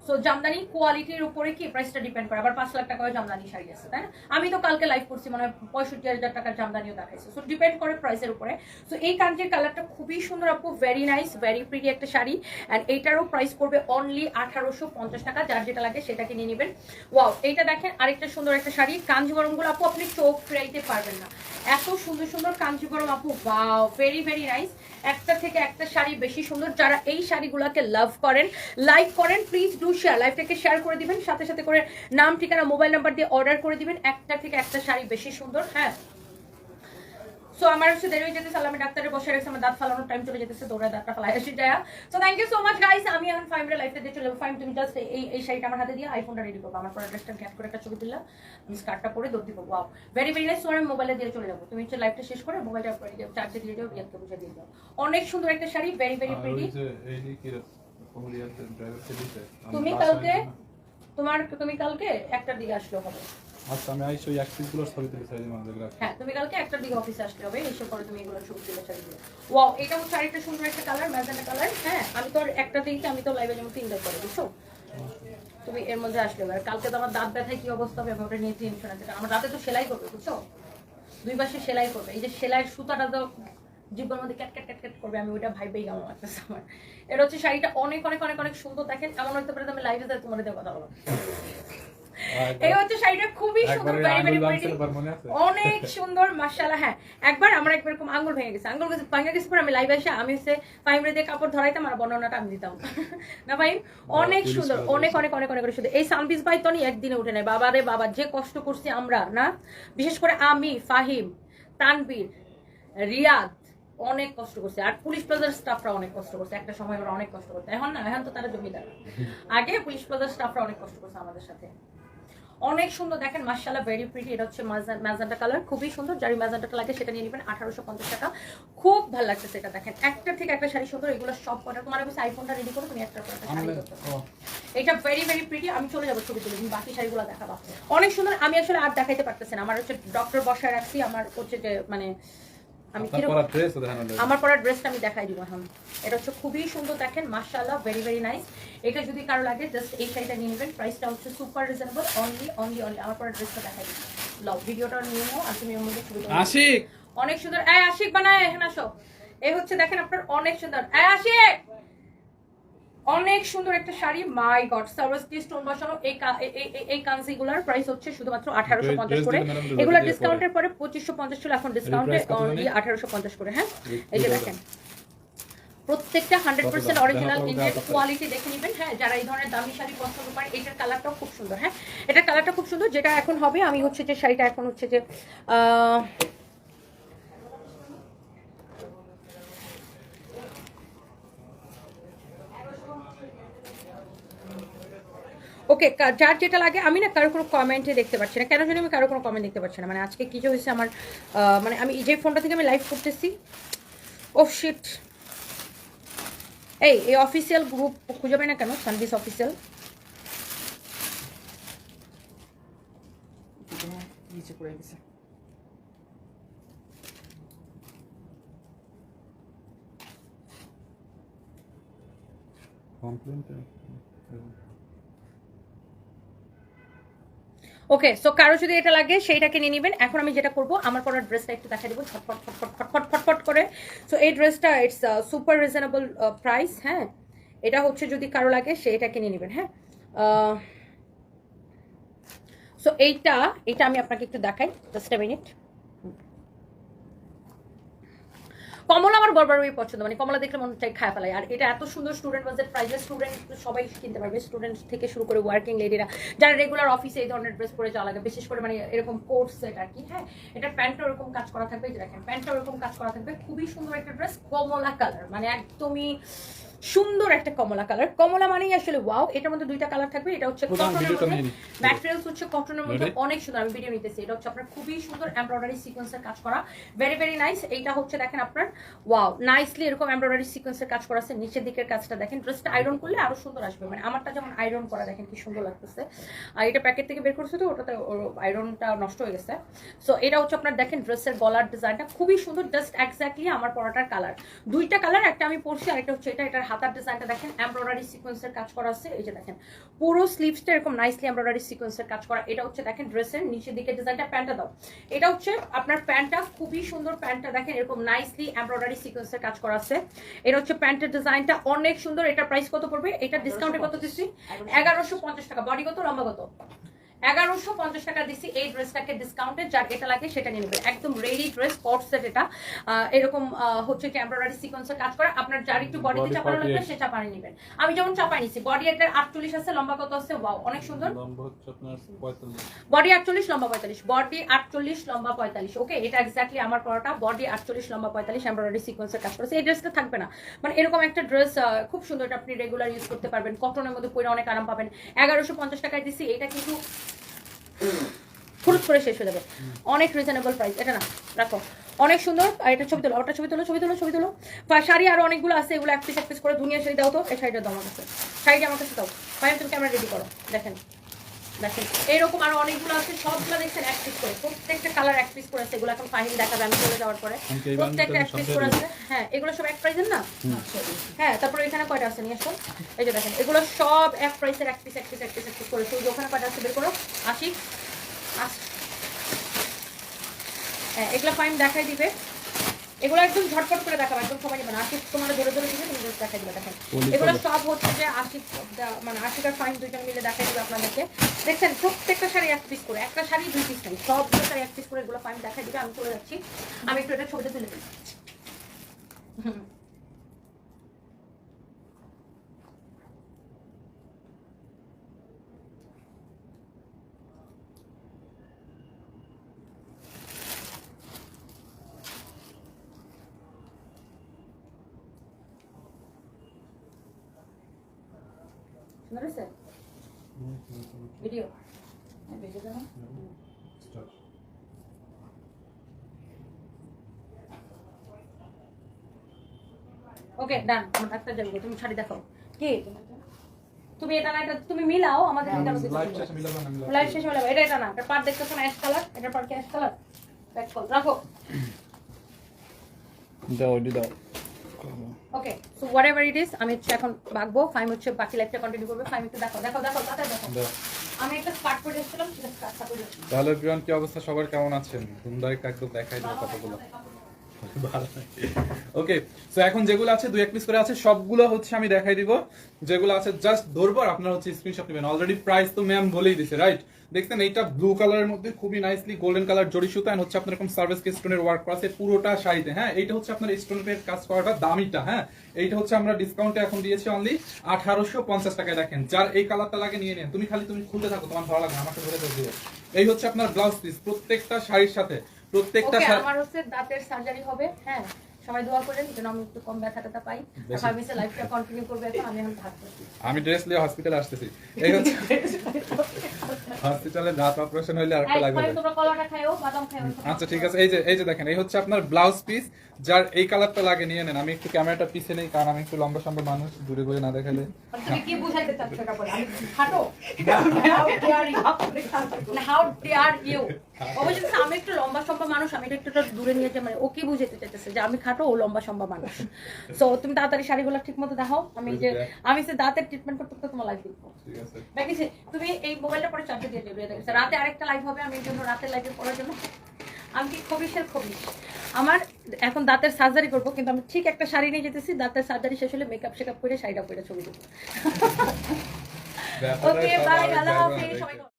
সো জামদানি কোয়ালিটির উপরে কি প্রাইসটা ডিপেন্ড করে? আবার পাঁচ লাখ টাকায় জামদানি শাড়ি আছে, তাই না? আমি তো কালকে লাইভ করছি মানে পঁয়ষট্টি হাজার টাকার জামদানিও দেখাইছে। সো ডিপেন্ড করে প্রাইসের উপরে। সো এই কাঞ্জির কালারটা খুবই সুন্দর আপু। ভেরি নাইস ভেরি প্রিটি একটা শাড়ি। অ্যান্ড এইটারও প্রাইস পড়বে অনলি আঠারোশো পঞ্চাশ টাকা, যার যেটা লাগে সেটাকে নিয়ে নেবেন। ওয়াও এইটা দেখেন, আরেকটা সুন্দর একটা শাড়ি। কাঞ্জিবরমগুলো আপু আপনি চোখ ফেরাইতে পারবেন না। এত সুন্দর সুন্দর কাঞ্জিবরম আপু ওয়াও ভেরি ভেরি নাইস একটা থেকে একটা শাড়ি বেশি সুন্দর। যারা এই শাড়িগুলোকে লাভ করেন লাইক করেন প্লিজ ডু শেয়ার লাইভটাকে শেয়ার করে দিবেন, সাথে সাথে করে নাম, ঠিকানা মোবাইল নাম্বার দিয়ে অর্ডার করে দিবেন। একটা থেকে একটা শাড়ি বেশি সুন্দর হ্যাঁ? সো আমার হচ্ছে দেরি হয়ে যেতেছে আমি ডাক্তারে বসে রেখেছি আমার দাঁত ফালানোর টাইম চলে যেতেছে দাঁতটা ফালাই আসি যায়। So thank you so much guys আমি এখন লাইফে দিয়ে চলে ফাইভ তুমি জাস্ট এই এই শাড়িটা আমার হাতে দিয়ে আইফোনটা রেডি করব। আমার পরে ড্রেসটা করে একটা ছবি আমি স্কার্টটা পরে দৌড় দিব। ওয়াও ভেরি ভেরি নাইস আমি মোবাইলে দিয়ে চলে যাব। তুমি হচ্ছে লাইফটা শেষ করে মোবাইলটা চার্জে দিয়ে যাও রিয়াদকে বুঝে দিয়ে যাও। অনেক সুন্দর একটা শাড়ি ভেরি ভেরি প্রিটি তুমি কালকে তোমার তুমি কালকে একটার দিকে আসলে হবে। আচ্ছা আমি আইসো এক পিসগুলোর ছবি তুলে চাই আমাদের রাখি হ্যাঁ তুমি কালকে একটা দিকে অফিসে আসতে হবে, এসে পরে তুমি এগুলো ছবি তুলে ছাড়ি দিও ওয়াও এটা হচ্ছে আরেকটা সুন্দর একটা কালার ম্যাজেন্টা কালার হ্যাঁ আমি তো একটা দিকে আমি তো লাইভে যেমন তিনটা করে, বুঝছ? তুমি এর মধ্যে আসলে আর কালকে তো আমার দাঁত ব্যথায় কি অবস্থা হবে ওটা নিয়ে টেনশন আছে আমার দাঁতে তো সেলাই করবে, বুঝছ? দুই পাশে সেলাই করবে, এই যে সেলাইয়ের সুতাটা তো জিব্বার মধ্যে ক্যাট ক্যাট ক্যাট ক্যাট করবে, আমি ওইটা ভাইবেই কেমন লাগতেছে আমার এটা হচ্ছে শাড়িটা অনেক অনেক অনেক অনেক সুন্দর, দেখেন, এমন হতে পারে আমি লাইভে তোমার কথা বলো। এই হচ্ছে শাড়িটা খুবই সুন্দর ভেরি ভেরি প্রিটি? অনেক সুন্দর মাশাআল্লাহ হ্যাঁ। একবার আমার একবার এরকম আঙ্গুল ভেঙে গেছে। আঙ্গুল গেছে ভেঙে গেছে পরে আমি লাইভে এসে আমি হচ্ছে পাইমরে দিয়ে কাপড় ধরাইতাম আর বর্ণনাটা আমি দিতাম। না ভাই অনেক সুন্দর অনেক অনেক অনেক অনেক সুন্দর। এই সানবিজ ভাই তো একদিনে উঠে নেয়। বাবা যে কষ্ট করছি আমরা না? বিশেষ করে আমি ফাহিম তানবীর রিয়াদ অনেক কষ্ট করছে। আর পুলিশ প্লাজার স্টাফরা অনেক কষ্ট করছে। একটা সময় ওরা অনেক কষ্ট করছে। এখন না এখন তো তারা জমিদার। আগে পুলিশ প্লাজার স্টাফরা অনেক কষ্ট করছে আমাদের সাথে। অনেক সুন্দর দেখেন মার্শাল্লাহ ভেরি প্রিটি এটা হচ্ছে ম্যাজান্টা কালার খুবই সুন্দর। যার ম্যাজেন্টাটা লাগে সেটা নিয়ে নেবেন আঠারোশো পঞ্চাশ টাকা। খুব ভালো লাগছে সেটা দেখেন। একটা থেকে একটা শাড়ি সুন্দর এগুলো সব কটা তোমার কাছে আইফোনটা রেডি করো তুমি একটা শাড়ি এটা ভেরি ভেরি প্রিটি আমি চলে যাব ছবি তুলে তুমি বাকি শাড়িগুলো দেখাবা। অনেক সুন্দর আমি আসলে আর দেখাইতে পারতেছি না। আমার হচ্ছে ডক্টর বসায় রাখছি আমার হচ্ছে যে মানে আমি আপনার কীরকম পরা ড্রেস দেখানো লাগবে। আমার পরা ড্রেসটা আমি দেখাই দিব এখন। এটা হচ্ছে খুবই সুন্দর দেখেন মাশাআল্লাহ ভেরি ভেরি নাইস এটা যদি কারও লাগে জাস্ট এই শাড়িটা নিয়ে নেবেন। প্রাইসটা হচ্ছে super reasonable only only only আমার পরা ড্রেসটা দেখাই দিব। লও ভিডিওটা নিয়ে নাও আর তুমি মধ্যে ছবি আশিক! অনেক সুন্দর। এই আশিক বানায় এখানে আসো। এই হচ্ছে দেখেন আপনার অনেক সুন্দর। এই আশিক! অনেক সুন্দর একটা sari. My god service stone বসানো। এই এই- কাঞ্জিগুলার প্রাইস হচ্ছে শুধুমাত্র আঠারোশো পঞ্চাশ করে। এগুলো ডিসকাউন্টের পরে পঁচিশশো পঞ্চাশ ছিল এখন ডিসকাউন্টে কত আঠারোশো পঞ্চাশ করে হ্যাঁ? এই- যে দেখেন। প্রত্যেকটা hundred percent? Original Indian quality দেখে নেবেন হ্যাঁ? যারা এই ধরনের দামি শাড়ি পছন্দ করেন এটার কালারটাও খুব সুন্দর হ্যাঁ? এটার কালারটা খুব সুন্দর যেটা এখন হবে আমি হচ্ছে যে শাড়িটা এখন হচ্ছে যে ওকে যার যেটা লাগে আমি না কারও কোনো কমেন্টে দেখতে পাচ্ছি না। কেন জানি আমি কারও কোনো কমেন্ট দেখতে পাচ্ছি না। মানে আজকে কিছু হয়েছে আমার মানে আমি যে ফোনটা থেকে আমি লাইভ করতেছি ও শিট এই এই অফিসিয়াল গ্রুপ খুঁজে পাই না কেন? সানভিস অফিসিয়াল নিচে পড়ে গেছে। Complaint, ওকে সো কারও যদি এটা লাগে, সেইটাকে নিয়ে নেবেন। এখন আমি যেটা করব, আমার পরার ড্রেসটা একটু দেখা দেবো। ফটফট ফটফট ফটফট করে। সো এই ড্রেসটা ইটস সুপার রিজনেবল প্রাইস হ্যাঁ? এটা হচ্ছে যদি কারও লাগে, সেইটাকে নিয়ে নেবেন হ্যাঁ? সো এইটা এটা আমি আপনাকে একটু দেখাই জাস্ট এ মিনিট কমলা আমার বরবারই পছন্দ মানে কমলা দেখলে মনে চাই খায় ফেলায় আর এটা এত সুন্দর স্টুডেন্ট বাজেট প্রাইজে স্টুডেন্ট সবাই কিনতে পারবে। স্টুডেন্ট থেকে শুরু করে ওয়ার্কিং লেডিরা যারা রেগুলার অফিসে এই ধরনের ড্রেস পরে যাওয়া লাগে, বিশেষ করে মানে এরকম কোর্স সেট আর কি হ্যাঁ? এটা প্যান্টটা ওরকম কাজ করা থাকবে দেখেন প্যান্টটা ওরকম কাজ করা থাকবে। খুবই সুন্দর একটা ড্রেস কমলা কালার মানে একদমই সুন্দর একটা কমলা কালার। কমলা মানেই আসলে ওয়াও এটার মধ্যে দুইটা কালার থাকবে এটা হচ্ছে কটনের মধ্যে। ম্যাটেরিয়ালস হচ্ছে কটনের মধ্যে অনেক সুন্দর আমি ভিডিও নিতেছি। এটা হচ্ছে আপনার খুবই সুন্দর এমব্রয়ডারি সিকোয়েন্সের কাজ করা। ভেরি ভেরি নাইস এইটা হচ্ছে দেখেন আপনার ওয়াও নাইসলি এরকম এমব্রয়ডারি সিকোয়েন্সের কাজ করা আছে। নিচের দিকের কাজটা দেখেন ড্রেসটা আয়রন করলে আরও সুন্দর আসবে। মানে আমারটা যেমন আয়রন করা দেখেন কি সুন্দর লাগতেছে। আর এটা প্যাকেট থেকে বের করছে তো ওটাতে আয়রনটা নষ্ট হয়ে গেছে। সো এটা হচ্ছে আপনার দেখেন ড্রেসের গলার ডিজাইনটা খুবই সুন্দর জাস্ট এক্স্যাক্টলি আমার পরাটার কালার দুইটা কালার একটা আমি পরছি আর একটা হচ্ছে এটা এটার হাতার ডিজাইনটা দেখেন এমব্রয়ডারি সিকোয়েন্সের কাজ করা আছে এই যে দেখেন। পুরো স্লিভসটা এরকম নাইসলি এমব্রয়ডারি সিকোয়েন্সের কাজ করা এটা হচ্ছে দেখেন ড্রেসের নিচের দিকে ডিজাইনটা প্যান্টটা দাও। এটা হচ্ছে আপনার প্যান্টটা খুবই সুন্দর প্যান্টটা দেখেন এরকম নাইসলি এমব্রয়ডারি সিকোয়েন্সের কাজ করা আছে। এটা হচ্ছে প্যান্টের ডিজাইনটা অনেক সুন্দর এটার প্রাইস কত পড়বে? এটা ডিসকাউন্টে কত দিচ্ছি? এগারোশো পঞ্চাশ। টাকা বডি কত লম্বা কত এগারোশো পঞ্চাশ টাকা দিচ্ছি এই ড্রেসটাকে ডিসকাউন্টে যার এটা লাগে সেটা নিয়ে নেবেন। একদম রেডি ড্রেস কট সেট এটা। এরকম হচ্ছে কি এমব্রয়ডারি সিকোয়েন্সের কাজ করা। আপনার যার একটু বডিতে চাপানো লাগবে সে চাপানি নেবেন। আমি যেমন চাপাই নিচ্ছি বডি এটার আটচল্লিশ আছে লম্বা কত আছে? ওয়াও অনেক সুন্দর। বডি আটচল্লিশ লম্বা পঁয়তাল্লিশ। বডি আটচল্লিশ লম্বা পঁয়তাল্লিশ। ওকে এটা এক্স্যাক্টলি আমার পড়াটা বডি আটচল্লিশ লম্বা পঁয়তাল্লিশ এমব্রয়ডারি সিকোয়েন্সের কাজ করেছে। এই ড্রেসটা থাকবে না। মানে এরকম একটা ড্রেস খুব সুন্দর এটা আপনি রেগুলার ইউজ করতে পারবেন। কটনের মধ্যে পরে অনেক আরাম পাবেন। এগারোশো পঞ্চাশ টাকায় দিচ্ছি এটা কিন্তু ফুরুত করে শেষ হয়ে যাবে। অনেক রিজনেবল প্রাইস এটা না, রাখো। অনেক সুন্দর, আর এটা ছবি তোলো, ওটা ছবি তোলো ছবি তোলো ছবি তোলো। শাড়ি আরও অনেকগুলো আছে, এগুলো এক পিস এক পিস করে দুনিয়া শাড়ি দাও তো, এই শাড়িটা দাও আমার কাছে। শাড়িটা আমার কাছে দাও। ফাইন তুমি ক্যামেরা রেডি করো, দেখেন। দেখেন এইরকম আরও অনেকগুলো আছে সবগুলো দেখছেন এক পিস করে। প্রত্যেকটা কালার এক পিস করে আছে এগুলো এখন ফাহিম দেখাবে আমি চলে যাওয়ার পরে। প্রত্যেকটা এক পিস করে আছে। হ্যাঁ এগুলো সব এক প্রাইসের না? হ্যাঁ তারপরে এখানে কয়টা আছে? নিয়ে আসো এই যে দেখেন এগুলো সব এক প্রাইসের এক পিস এক পিস এক পিস এক পিস করে। শুধু ওখানে কয়টা আছে? বের করো। আশি। হ্যাঁ এগুলো ফাইন দেখাই দিবে। এগুলো একদম ঝটপট করে দেখাবো একদম সময় নেবে না। আশিক তোমার ধরে ধরে দিবে তুমি দেখা দেখাই দিবে। দেখেন এগুলো সব হচ্ছে যে আশিক মানে আশিক আর ফাইন দুইজন মিলে দেখাই দিবে আপনাদেরকে। দেখছেন প্রত্যেকটা শাড়ি এক পিস করে একটা শাড়ি দুই পিস সব সবগুলো শাড়ি এক পিস করে এগুলো ফাইন দেখাই দিবে আমি করে যাচ্ছি। আমি একটু এটা ছবিটা তুলে দিচ্ছি হুম। সুন্দর হয়েছে ভিডিও ভিডিও দেবো ওকে ডান আমার ডাক্তার যাবে তুমি শাড়ি দেখাও। কি? তুমি এটা না এটা তুমি মিলাও আমাদের লাইভ শেষে হয়ে যাবে এটা এটা না এটা পার দেখতেছো না অ্যাশ কালার এটা পার কি অ্যাশ কালার ব্যাক কল রাখো। দাও দাও। Okay so whatever it is আমি হচ্ছে এখন বাগবো ফাইম হচ্ছে বাকি লাইফটা কন্টিনিউ করবে। ফাইম একটু দেখো দেখো দেখো তাতে দেখো। দাও। আমি একটা স্কার্ট পরে এসেছিলাম সেটা স্কার্ট পরে তাহলে কি অবস্থা? সবার কেমন আছেন? একদম দেখাই দেবো কতগুলো ওকে তো এখন যেগুলো আছে, দুই এক পিস করে আছে, সবগুলো হচ্ছে আমি দেখাই দিব। যেগুলো আছে জাস্ট হচ্ছে স্ক্রিনশট নেবেন। অলরেডি প্রাইস তো ম্যাম বলেই দিছে রাইট দেখছেন, এইটা ব্লু কালারের মধ্যে খুবই নাইসলি গোল্ডেন কালার জড়ি হচ্ছে আপনার এরকম সার্ভিস স্টোনের ওয়ার্ক করা আছে, পুরোটা শাড়িতে। হ্যাঁ এইটা হচ্ছে আপনার স্টোনের কাজ করাটা দামিটা হ্যাঁ? এইটা হচ্ছে আমরা ডিসকাউন্টে এখন দিয়েছি অনলি আঠারোশো পঞ্চাশ টাকায়। দেখেন, যার এই কালারটা লাগে নিয়ে নেন। তুমি খালি তুমি খুলতে থাকো, তোমার ভালো লাগবে আমাকে ধরে দিও এই হচ্ছে আপনার ব্লাউজ পিস প্রত্যেকটা শাড়ির সাথে। প্রত্যেকটা আমার হচ্ছে দাঁতের সার্জারি হবে হ্যাঁ সবাই দোয়া করেন যেন আমি একটু কম ব্যথাটা পাই। সার্ভিসে লাইফটা কন্টিনিউ করবে এখন আমি এখন করছি। আমি ড্রেস নিয়ে হসপিটালে আসতেছি। এই হচ্ছে হসপিটালে দাঁত অপারেশন হইলে আর একটা লাগবে তোমরা কলাটা খাইও বাদাম খাইও আচ্ছা ঠিক আছে। এই যে এই যে দেখেন এই হচ্ছে আপনার ব্লাউজ পিস যার এই কালারটা লাগে নিয়ে নেন। আমি একটু ক্যামেরাটা পিছে নেই কারণ আমি একটু লম্বা সম্ভব মানুষ দূরে দূরে না দেখালে। কি বুঝাইতে চাচ্ছ বলে? আমি খাটো? How dare you how dare you অবশ্যই আমি একটু লম্বা লম্বা সম্ভব মানুষ আমি এটা একটু দূরে নিয়ে যাই মানে ও কি বুঝাতে চাইতেছে যে আমি খাটো ও লম্বা সম্ভব মানুষ? তো তুমি তাড়াতাড়ি শাড়িগুলো ঠিক মতো দেখাও। আমি যে আমি সে দাঁতের ট্রিটমেন্ট করতে করতে তোমার দিবো ঠিক আছে। দেখেছি তুমি এই মোবাইলটা পরে চার্জে ডেলিভারি দেখেছে রাতে আরেকটা লাইভ হবে আমি এই জন্য রাতের লাইভে পড়ার জন্য। আমি কি খবিসের খবিস আমার এখন দাঁতের সার্জারি করব কিন্তু আমি ঠিক একটা শাড়ি নিয়ে যেতেছি দাঁতের সার্জারি শেষ হলে মেকআপ শেকআপ করে শাড়িটা পরে ছবি দেবো ওকে বাই আল্লাহ হাফিজ সবাই